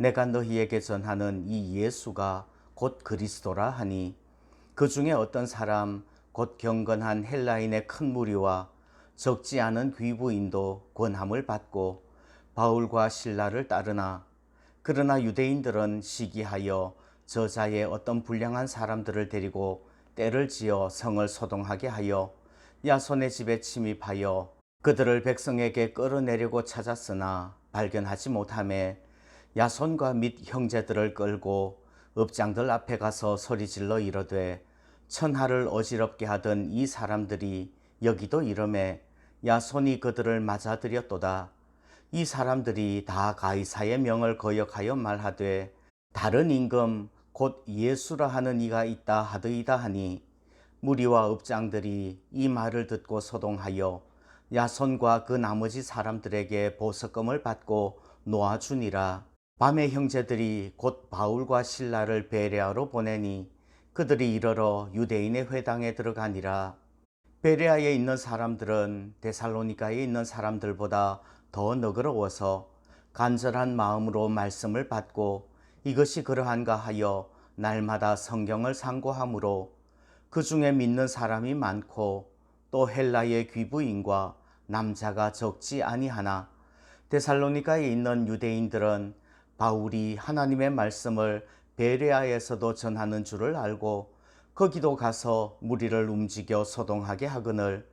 내가 너희에게 전하는 이 예수가 곧 그리스도라 하니 그 중에 어떤 사람 곧 경건한 헬라인의 큰 무리와 적지 않은 귀부인도 권함을 받고 바울과 신라를 따르나 그러나 유대인들은 시기하여 저자의 어떤 불량한 사람들을 데리고 때를 지어 성을 소동하게 하여 야손의 집에 침입하여 그들을 백성에게 끌어내려고 찾았으나 발견하지 못함에 야손과 및 형제들을 끌고 읍장들 앞에 가서 소리질러 이르되 천하를 어지럽게 하던 이 사람들이 여기도 이름에 야손이 그들을 맞아들였도다. 이 사람들이 다 가이사의 명을 거역하여 말하되 다른 임금 곧 예수라 하는 이가 있다 하더이다 하니 무리와 읍장들이 이 말을 듣고 소동하여 야손과 그 나머지 사람들에게 보석금을 받고 놓아주니라. 밤에 형제들이 곧 바울과 신라를 베레아로 보내니 그들이 이르러 유대인의 회당에 들어가니라. 베레아에 있는 사람들은 데살로니가에 있는 사람들보다 더 너그러워서 간절한 마음으로 말씀을 받고 이것이 그러한가 하여 날마다 성경을 상고하므로 그 중에 믿는 사람이 많고 또 헬라의 귀부인과 남자가 적지 아니하나 데살로니가에 있는 유대인들은 바울이 하나님의 말씀을 베레아에서도 전하는 줄을 알고 거기도 가서 무리를 움직여 소동하게 하거늘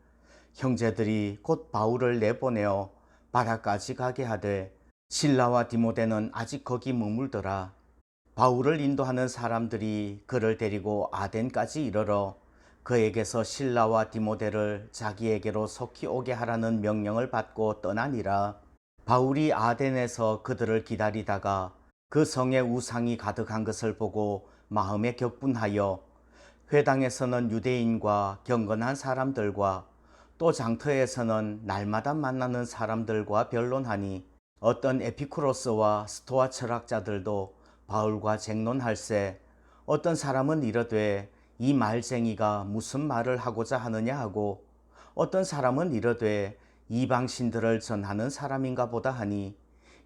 형제들이 곧 바울을 내보내어 바라까지 가게 하되 신라와 디모데는 아직 거기 머물더라. 바울을 인도하는 사람들이 그를 데리고 아덴까지 이르러 그에게서 신라와 디모데를 자기에게로 속히 오게 하라는 명령을 받고 떠나니라. 바울이 아덴에서 그들을 기다리다가 그 성에 우상이 가득한 것을 보고 마음에 격분하여 회당에서는 유대인과 경건한 사람들과 또 장터에서는 날마다 만나는 사람들과 변론하니 어떤 에피쿠로스와 스토아 철학자들도 바울과 쟁론할세 어떤 사람은 이르되 이 말쟁이가 무슨 말을 하고자 하느냐 하고 어떤 사람은 이르되 이방신들을 전하는 사람인가 보다 하니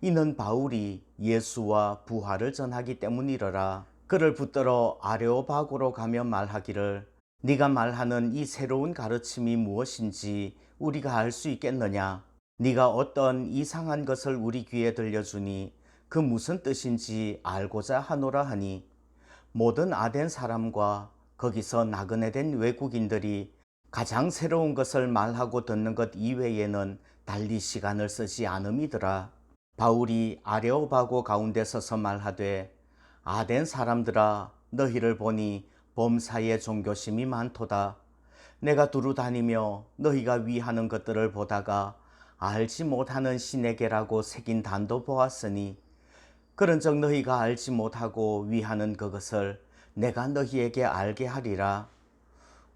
이는 바울이 예수와 부활을 전하기 때문이러라. 그를 붙들어 아레오바고로 가며 말하기를 네가 말하는 이 새로운 가르침이 무엇인지 우리가 알 수 있겠느냐? 네가 어떤 이상한 것을 우리 귀에 들려주니 그 무슨 뜻인지 알고자 하노라 하니 모든 아덴 사람과 거기서 나그네 된 외국인들이 가장 새로운 것을 말하고 듣는 것 이외에는 달리 시간을 쓰지 않음이더라. 바울이 아레오바고 가운데 서서 말하되 아덴 사람들아 너희를 보니 범사의 종교심이 많도다. 내가 두루 다니며 너희가 위하는 것들을 보다가 알지 못하는 신에게라고 새긴 단도 보았으니 그런적 너희가 알지 못하고 위하는 그것을 내가 너희에게 알게 하리라.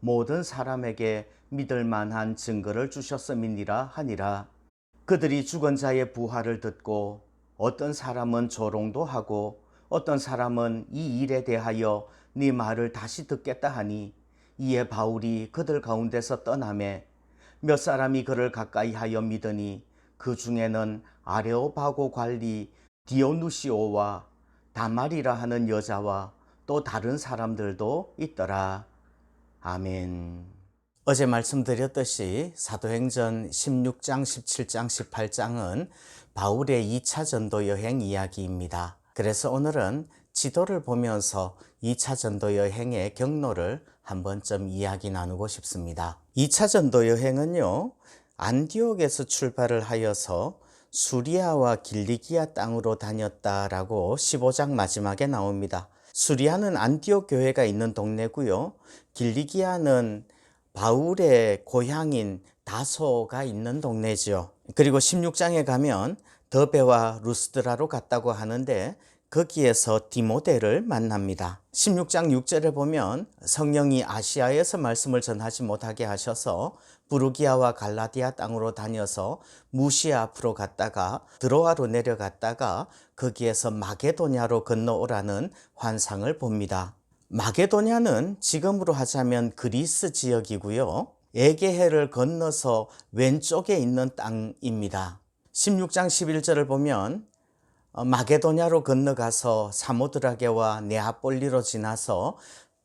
모든 사람에게 믿을 만한 증거를 주셨음이니라 하니라. 그들이 죽은 자의 부활을 듣고 어떤 사람은 조롱도 하고 어떤 사람은 이 일에 대하여 네 말을 다시 듣겠다 하니 이에 바울이 그들 가운데서 떠나매 몇 사람이 그를 가까이 하여 믿으니 그 중에는 아레오바고 관리 디오누시오와 다말이라 하는 여자와 또 다른 사람들도 있더라. 아멘. 어제 말씀드렸듯이 사도행전 16장, 17장, 18장은 바울의 2차 전도 여행 이야기입니다. 그래서 오늘은 지도를 보면서 2차 전도 여행의 경로를 한 번쯤 이야기 나누고 싶습니다. 2차 전도 여행은요, 안디옥에서 출발을 하여서 수리아와 길리기아 땅으로 다녔다라고 15장 마지막에 나옵니다. 수리아는 안디옥 교회가 있는 동네고요. 길리기아는 바울의 고향인 다소가 있는 동네죠. 그리고 16장에 가면 더베와 루스드라로 갔다고 하는데 거기에서 디모데를 만납니다. 16장 6절에 보면 성령이 아시아에서 말씀을 전하지 못하게 하셔서 부르기아와 갈라디아 땅으로 다녀서 무시아 앞으로 갔다가 드로아로 내려갔다가 거기에서 마게도냐로 건너오라는 환상을 봅니다. 마게도냐는 지금으로 하자면 그리스 지역이고요. 에게해를 건너서 왼쪽에 있는 땅입니다. 16장 11절을 보면 어, 마게도냐로 건너가서 사모드라게와 네아폴리로 지나서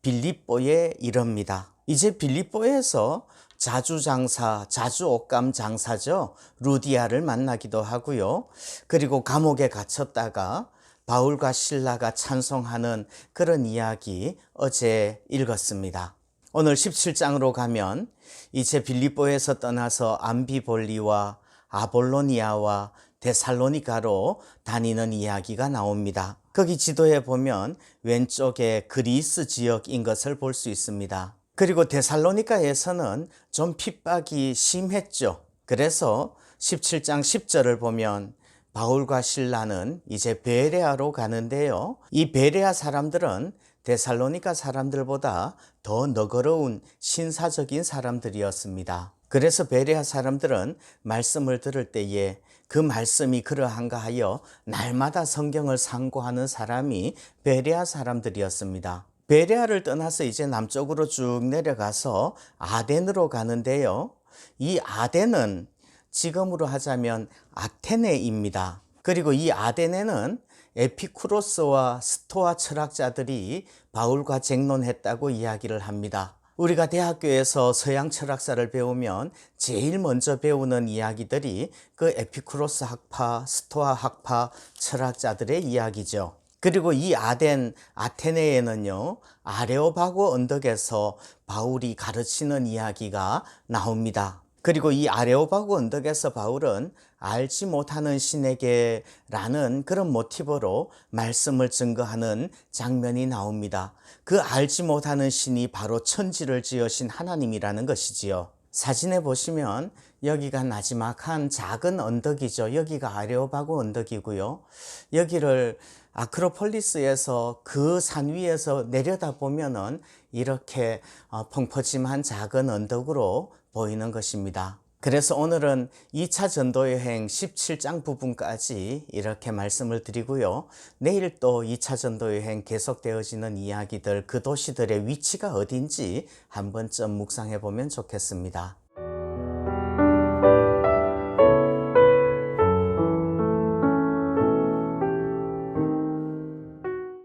빌립보에 이릅니다. 이제 빌립보에서 자주 장사, 자주 옷감 장사죠. 루디아를 만나기도 하고요. 그리고 감옥에 갇혔다가 바울과 신라가 찬송하는 그런 이야기 어제 읽었습니다. 오늘 17장으로 가면 이제 빌립보에서 떠나서 암비볼리와 아볼로니아와 데살로니가로 다니는 이야기가 나옵니다. 거기 지도에 보면 왼쪽에 그리스 지역인 것을 볼 수 있습니다. 그리고 데살로니가에서는 좀 핍박이 심했죠. 그래서 17장 10절을 보면 바울과 신라는 이제 베레아로 가는데요. 이 베레아 사람들은 데살로니가 사람들보다 더 너그러운 신사적인 사람들이었습니다. 그래서 베레아 사람들은 말씀을 들을 때에 그 말씀이 그러한가 하여 날마다 성경을 상고하는 사람이 베레아 사람들이었습니다. 베레아를 떠나서 이제 남쪽으로 쭉 내려가서 아덴으로 가는데요. 이 아덴은 지금으로 하자면 아테네입니다. 그리고 이 아테네는 에피쿠로스와 스토아 철학자들이 바울과 쟁론했다고 이야기를 합니다. 우리가 대학교에서 서양 철학사를 배우면 제일 먼저 배우는 이야기들이 그 에피쿠로스 학파, 스토아 학파 철학자들의 이야기죠. 그리고 이 아덴 아테네에는요 아레오바고 언덕에서 바울이 가르치는 이야기가 나옵니다. 그리고 이 아레오바고 언덕에서 바울은 알지 못하는 신에게 라는 그런 모티브로 말씀을 증거하는 장면이 나옵니다. 그 알지 못하는 신이 바로 천지를 지으신 하나님이라는 것이지요. 사진에 보시면 여기가 나지막한 작은 언덕이죠. 여기가 아레오바고 언덕이고요. 여기를 아크로폴리스에서 그 산 위에서 내려다 보면은 이렇게 어, 펑퍼짐한 작은 언덕으로 보이는 것입니다. 그래서 오늘은 2차 전도여행 17장 부분까지 이렇게 말씀을 드리고요. 내일 또 2차 전도여행 계속되어지는 이야기들, 그 도시들의 위치가 어딘지 한 번쯤 묵상해 보면 좋겠습니다.